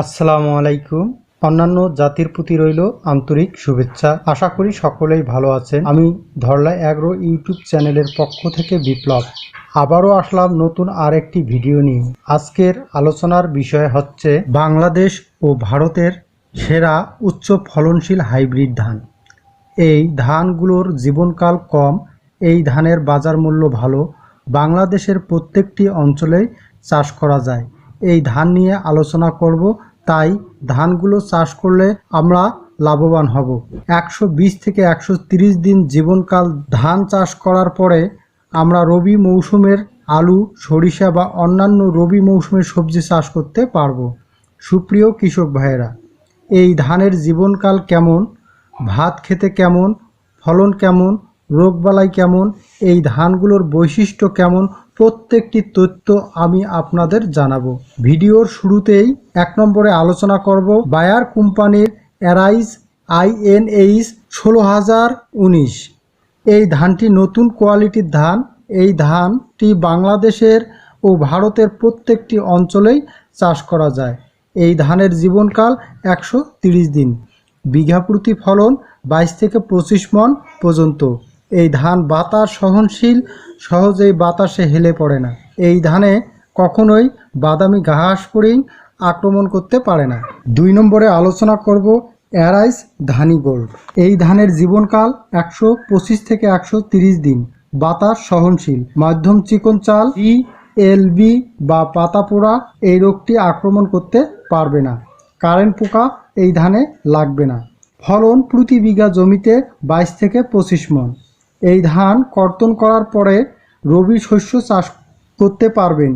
আসসালামু আলাইকুম। অন্যান্য জাতির প্রতি রইল আন্তরিক শুভেচ্ছা। আশা করি সকলেই ভালো আছেন। আমি ধরলা অ্যাগ্রো ইউটিউব চ্যানেলের পক্ষ থেকে বিপ্লব। আবারও আসলাম নতুন আরেকটি ভিডিও নিয়ে। আজকের আলোচনার বিষয় হচ্ছে বাংলাদেশ ও ভারতের সেরা উচ্চ ফলনশীল হাইব্রিড ধান। এই ধানগুলোর জীবনকাল কম, এই ধানের বাজার মূল্য ভালো। বাংলাদেশের প্রত্যেকটি অঞ্চলেই চাষ করা যায়। এই ধান নিয়ে আলোচনা করব তাই ধানগুলো চাষ করলে আমরা লাভবান হব। একশো বিশ থেকে একশো দিন জীবনকাল ধান চাষ করার পরে আমরা রবি মৌসুমের আলু, সরিষা বা অন্যান্য রবি মৌসুমের সবজি চাষ করতে পারব। সুপ্রিয় কৃষক ভাইয়েরা, এই ধানের জীবনকাল কেমন? ভাত খেতে কেমন? ফলন কেমন? রোগবালাই কেমন? এই ধানগুলোর বৈশিষ্ট্য কেমন? প্রত্যেকটি তথ্য আমি আপনাদের জানাব। ভিডিওর শুরুতেই এক নম্বরে আলোচনা করব বায়ার কোম্পানির অ্যারাইজ আইএনএইচ ষোলো হাজার উনিশ। এই ধানটি নতুন কোয়ালিটির ধান। এই ধানটি বাংলাদেশের ও ভারতের প্রত্যেকটি অঞ্চলেই চাষ করা যায়। এই ধানের জীবনকাল একশো দিন। বিঘা প্রতি ফলন বাইশ থেকে পঁচিশ মন পর্যন্ত। এই ধান বাতাস সহনশীল সহজেই বাতাসে হেলে পড়ে না। এই ধানে কখনোই বাদামি ঘাস পরিং আক্রমণ করতে পারে না। দুই নম্বরে আলোচনা করব অ্যারাইস ধানি গোল্ড এই ধানের জীবনকাল একশো পঁচিশ থেকে একশো তিরিশ দিন। বাতাস সহনশীল। মাধ্যম চিকন চাল, ই এলবি বা পাতা পোড়া এই রোগটি আক্রমণ করতে পারবে না। কারেন্ট পোকা এই ধানে লাগবে না। ফলন প্রতি বিঘা জমিতে বাইশ থেকে পঁচিশ মন। এই ধান কর্তন করার পরে রবি শস্য চাষ করতে পারবেন।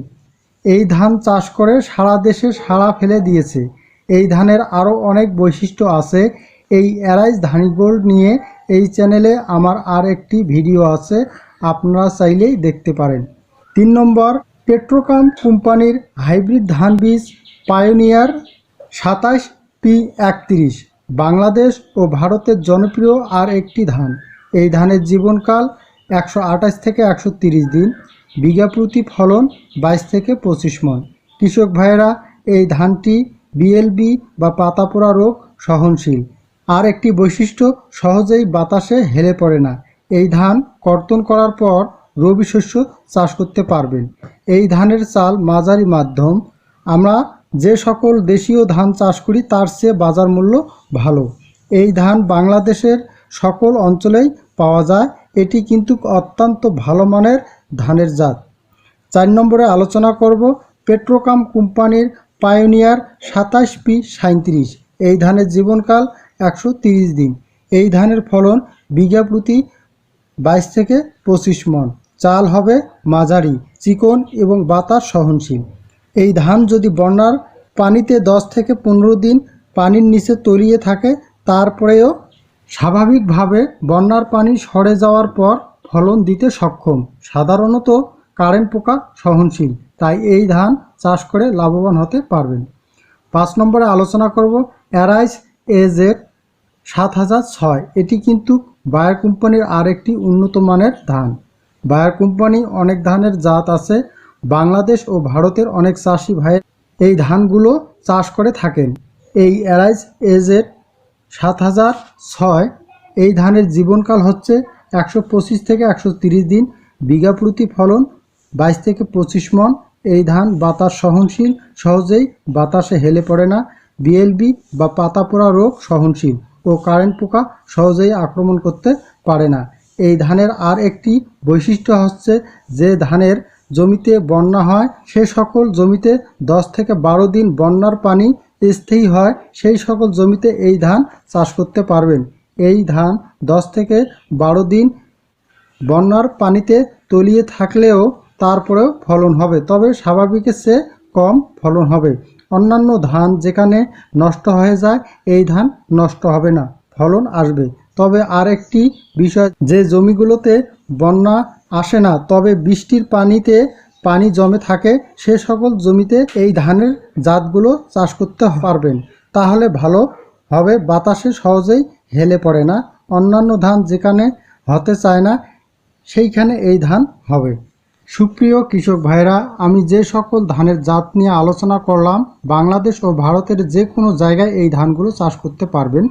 এই ধান চাষ করে সারা দেশে সাড়া ফেলে দিয়েছে। এই ধানের আরও অনেক বৈশিষ্ট্য আছে। এই অ্যারাইজ ধানি গোল্ড নিয়ে এই চ্যানেলে আমার আর একটি ভিডিও আছে। আপনারা চাইলেই দেখতে পারেন। তিন নম্বর, পেট্রোকাম কোম্পানির হাইব্রিড ধান বীজ পায়োনিয়ার সাতাশ পি একত্রিশ। বাংলাদেশ ও ভারতের জনপ্রিয় আর একটি ধান। এই ধানের জীবনকাল একশো আঠাশ থেকে একশো তিরিশ দিন, বিঘা প্রতি ফলন বাইশ থেকে পঁচিশ মন। কৃষক ভাইয়েরা, এই ধানটি বিএলবি বা পাতাপোড়া রোগ সহনশীল। আর একটি বৈশিষ্ট্য, সহজেই বাতাসে হেলে পড়ে না। এই ধান কর্তন করার পর রবি শস্য চাষ করতে পারবেন। এই ধানের চাল মাঝারি মাধ্যম। আমরা যে সকল দেশীয় ধান চাষ করি, তার চেয়ে বাজার মূল্য ভালো। এই ধান বাংলাদেশের সকল অঞ্চলেই পাওয়া যায়। এটি কিন্তু অত্যন্ত ভালো মানের ধানের জাত। চার নম্বরে আলোচনা করব পেট্রোকাম কোম্পানির পায়োনিয়ার সাতাশ পি সাঁত্রিশ এই ধানের জীবনকাল একশো দিন। এই ধানের ফলন বিঘা প্রতি বাইশ থেকে পঁচিশ মন। চাল হবে মাঝারি, চিকন এবং বাতাস সহনশীল। এই ধান যদি বন্যার পানিতে দশ থেকে পনেরো দিন পানির নিচে তলিয়ে থাকে, তারপরেও স্বাভাবিকভাবে বন্যার পানি সরে যাওয়ার পর ফলন দিতে সক্ষম। সাধারণত কারেন্ট পোকা সহনশীল, তাই এই ধান চাষ করে লাভবান হতে পারবেন। পাঁচ নম্বরে আলোচনা করব অ্যারাইস এজেড সাত হাজার ছয়। এটি কিন্তু বায়ার কোম্পানির আরেকটি উন্নত মানের ধান। বায়ার কোম্পানি অনেক ধানের জাত আছে। বাংলাদেশ ও ভারতের অনেক চাষি ভাইয়ের এই ধানগুলো চাষ করে থাকেন। এই অ্যারাইস এজেড সাত হাজার ছয়। এই ধানের জীবনকাল হচ্ছে একশো পঁচিশ থেকে একশো তিরিশ দিন। বিঘা প্রতি ফলন বাইশ থেকে পঁচিশ মন। এই ধান বাতাস সহনশীল, সহজেই বাতাসে হেলে পড়ে না। বিএলবি বা পাতা পোড়া রোগ সহনশীল ও কারেন্ট পোকা সহজেই আক্রমণ করতে পারে না। এই ধানের আর একটি বৈশিষ্ট্য হচ্ছে যে ধানের জমিতে বন্যা হয়, সে সকল জমিতে দশ থেকে বারো দিন বন্যার পানি স্থায়ী হয়, সেই সকল জমিতে এই ধান চাষ করতে পারবেন। এই ধান দশ থেকে বারো দিন বন্যার পানিতে তলিয়ে থাকলেও তারপরেও ফলন হবে। তবে স্বাভাবিকের চেয়ে কম ফলন হবে। অন্যান্য ধান যেখানে নষ্ট হয়ে যায়, এই ধান নষ্ট হবে না, ফলন আসবে। তবে আর একটি বিষয়, যে জমিগুলোতে বন্যা আসে না, তবে বৃষ্টির পানিতে পানি জমে থাকে, সে সকল জমিতে এই ধানের জাতগুলো চাষ করতে পারবেন। তাহলে ভালো হবে, বাতাসে সহজেই হেলে পড়ে না। অন্যান্য ধান যেখানে হতে চায় না, সেইখানে এই ধান হবে। সুপ্রিয় কৃষক ভাইরা আমি যে সকল ধানের জাত নিয়ে আলোচনা করলাম, বাংলাদেশ ও ভারতের যে কোনো জায়গায় এই ধানগুলো চাষ করতে পারবেন।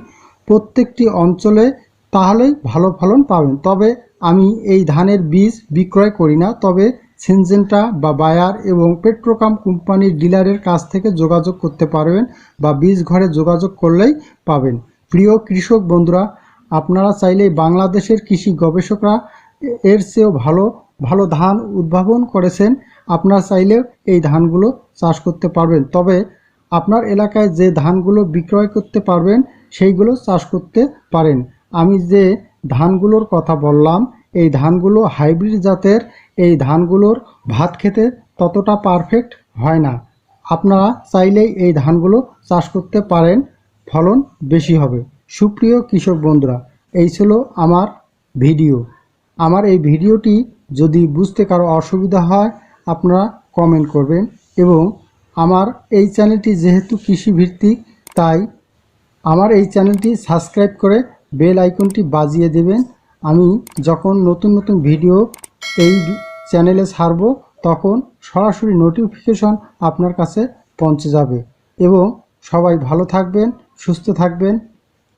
প্রত্যেকটি অঞ্চলে তাহলেই ভালো ফলন পাবেন। তবে আমি এই ধানের বীজ বিক্রয় করি না, তবে সিনজেন্টা বা বায়ার এবং পেট্রোকাম কোম্পানির ডিলারের কাছ থেকে যোগাযোগ করতে পারবেন বা বীজ ঘরে যোগাযোগ করলেই পাবেন। প্রিয় কৃষক বন্ধুরা, আপনারা চাইলেই বাংলাদেশের কৃষি গবেষকরা এর চেয়েও ভালো ভালো ধান উদ্ভাবন করেছেন। আপনারা চাইলেও এই ধানগুলো চাষ করতে পারবেন। তবে আপনার এলাকায় যে ধানগুলো বিক্রয় করতে পারবেন, সেইগুলো চাষ করতে পারেন। আমি যে ধানগুলোর কথা বললাম, এই ধানগুলো হাইব্রিড জাতের এই ধানগুলোর ভাত খেতে ততটা পারফেক্ট হয় না। আপনারা চাইলেই এই ধানগুলো চাষ করতে পারেন, ফলন বেশি হবে। সুপ্রিয় কৃষক বন্ধুরা, এই ছিল আমার ভিডিও। আমার এই ভিডিওটি যদি বুঝতে কারও অসুবিধা হয়, আপনারা কমেন্ট করবেন এবং আমার এই চ্যানেলটি যেহেতু কৃষি ভিত্তিক তাই আমার এই চ্যানেলটি সাবস্ক্রাইব করে বেল আইকনটি বাজিয়ে দেবেন। আমি যখন নতুন নতুন ভিডিও এই চ্যানেলে ছাড়ব, তখন সরাসরি নোটিফিকেশন আপনার কাছে পৌঁছে যাবে। এবং সবাই ভালো থাকবেন, সুস্থ থাকবেন।